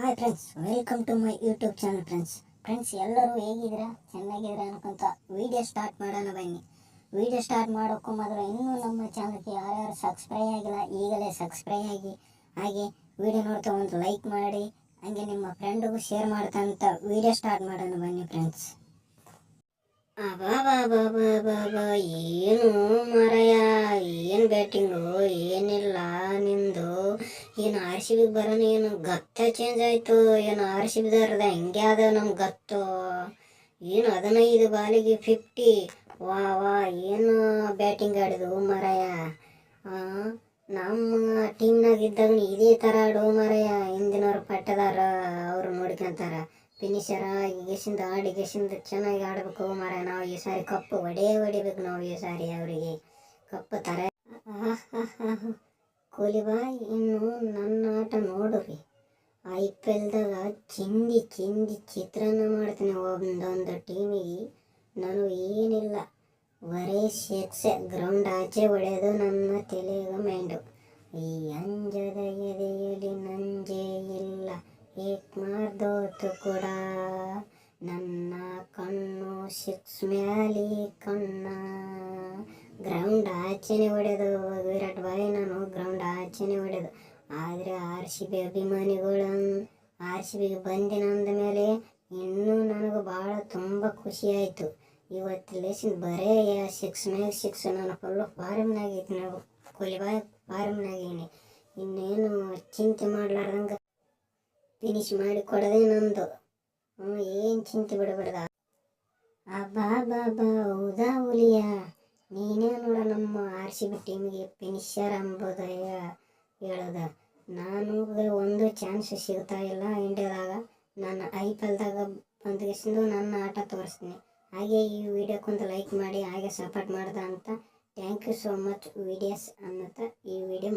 Hi friends welcome to my YouTube channel friends friends ಎಲ್ಲರೂ ಹೇಗಿದ್ದೀರಾ? ಚೆನ್ನಾಗಿದ್ದೀರಾ ಅನ್ಕೊಂತ ವೀಡಿಯೋ ಸ್ಟಾರ್ಟ್ ಮಾಡೋಣ ಬನ್ನಿ. ವಿಡಿಯೋ ಸ್ಟಾರ್ಟ್ ಮಾಡೋಕ್ಕೂ ಮೊದಲು ಇನ್ನೂ ನಮ್ಮ ಚಾನಲ್ಗೆ ಯಾರ್ಯಾರು ಸಬ್ಸ್ಕ್ರೈಬ್ ಆಗಿಲ್ಲ, ಈಗಲೇ ಸಬ್ಸ್ಕ್ರೈಬ್ ಆಗಿ, ಹಾಗೆ ವಿಡಿಯೋ ನೋಡ್ತಾ ಒಂದು ಲೈಕ್ ಮಾಡಿ, ಹಾಗೆ ನಿಮ್ಮ ಫ್ರೆಂಡಿಗೂ ಶೇರ್ ಮಾಡ್ತಾ ವೀಡಿಯೋ ಸ್ಟಾರ್ಟ್ ಮಾಡೋಣ ಬನ್ನಿ ಫ್ರೆಂಡ್ಸ್ ಅಬಾಬಾಬಾಬಾಬಾ ಏನು ಮರಯ ಏನು ಬ್ಯಾಟಿಂಗು ಏನಿಲ್ಲ ನಿಂದು ಏನು ಆರ್ ಸಿ ಬರೋಣ ಏನು ಗತ್ತ ಚೇಂಜ್ ಆಯಿತು, ಏನು ಆರ್ ಸಿ ಹೆಂಗೆ ಅದ ನಮ್ಮ ಗತ್ತು? ಏನು ಹದಿನೈದು ಬಾಲಿಗೆ ಫಿಫ್ಟಿ ವಾ ವಾ, ಏನು ಬ್ಯಾಟಿಂಗ್ ಆಡಿದು ಮಾರಾಯ? ನಮ್ಮ ಟೀಮ್ನಾಗ ಇದ್ದಾಗ ಇದೇ ಥರ ಆಡು ಮಾರಾಯ, ಹಿಂದಿನವ್ರು ಪಟ್ಟದಾರ, ಅವರು ನೋಡ್ಕೊಂತಾರ. ಫಿನಿಷರ ಆಡಿ ಗೆಸಿಂದ ಚೆನ್ನಾಗಿ ಆಡಬೇಕು ಮಾರಾಯ. ನಾವು ಈ ಸಾರಿ ಕಪ್ಪು ಹೊಡೇ ಹೊಡಿಬೇಕು ನಾವು ಈ ಸಾರಿ ಅವರಿಗೆ. ಕಪ್ಪು ತರ. ಬಾಯ್ ಇನ್ನು ನನ್ನ ಆಟ ನೋಡ್ರಿ ಐ ಪಿ ಎಲ್ದಾಗ ಚಿಂದಿ ಚಿಂದಿ ಚಿತ್ರಾನ್ನ ಮಾಡ್ತೀನಿ ಒಂದೊಂದು ಟೀಮಿಗೆ. ನಾನು ಏನಿಲ್ಲ, ಬರೀ ಶಿಕ್ಷೆ ಗ್ರೌಂಡ್ ಆಚೆ ಹೊಡೆಯೋದು ನನ್ನ ತಲೆಯ ಮೈಂಡು. ಈ ಅಂಜದ ಎದೆಯಲ್ಲಿ ನಂಜೆ ಇಲ್ಲ ಏಕ್ ಮಾಡ್ದೋತು ಕೂಡ. ನನ್ನ ಕಣ್ಣು ಸಿಕ್ಸ್ ಮ್ಯಾಲಿ ಕಣ್ಣ. ಗ್ರೌಂಡ್ ಆಚೆನೆ ಹೊಡೆದು ವಿರಾಟ್ ಬಾಯಿ, ನಾನು ಗ್ರೌಂಡ್ ಆಚೆನೆ ಹೊಡೆದು. ಆದರೆ ಆರ್ ಸಿ ಬಿ ಅಭಿಮಾನಿಗಳು ಆರ್ ಸಿ ಬಿಗೆ ಬಂದಿನ ಅಂದ ಮೇಲೆ ಇನ್ನೂ ನನಗೆ ಭಾಳ ತುಂಬ ಖುಷಿ ಆಯಿತು. ಇವತ್ತು ಲೇಸಿನ ಬರೇ ಸಿಕ್ಸ್ ಮ್ಯಾಗ ಸಿಕ್ಸ್ ನಾನು ಫುಲ್ಲು ಫಾರಮ್ನಾಗೈತಿ ನಾವು ಕೊಲಿಬಾಯ್ ಬಾಯ್ ಫಾರ್ಮ್ನಾಗೀನಿ ಇನ್ನೇನು ಚಿಂತೆ ಮಾಡ್ಲಾರ್ದಂಗೆ ಫಿನಿಶ್ ಮಾಡಿ ಕೊಡೋದೇ ನಂದು. ಹ್ಞೂ ಏನು ಚಿಂತೆ ಬಿಡಬೇಡ್ದ ಅಬ್ಬಾ ಬಾ ಬಾ ಹೌದಾ ಹುಲಿಯ? ನೀನೇ ನೋಡ ನಮ್ಮ ಆರ್ ಸಿ ಬಿ ಟೀಮ್ಗೆ ಫಿನಿಷರ್ ಅಂಬೋದ ಹೇಳೋದ, ನಾನು ಒಂದು ಚಾನ್ಸ್ ಸಿಗ್ತಾ ಇಲ್ಲ ಇಂಡಿಯಾದಾಗ ನಾನು ಐ ಪಿ ಎಲ್ದಾಗ ಬಂದ್ಗೆಸಿಂದು ನನ್ನ ಆಟ ತೋರಿಸ್ತೀನಿ. ಹಾಗೆ ಈ ವಿಡಿಯೋಕ್ಕೊಂದು ಲೈಕ್ ಮಾಡಿ, ಹಾಗೆ ಸಪೋರ್ಟ್ ಮಾಡ್ದ ಅಂತ. Thank you so much videos ಅನ್ನತ್ತ ಈ ವಿಡಿಯೋ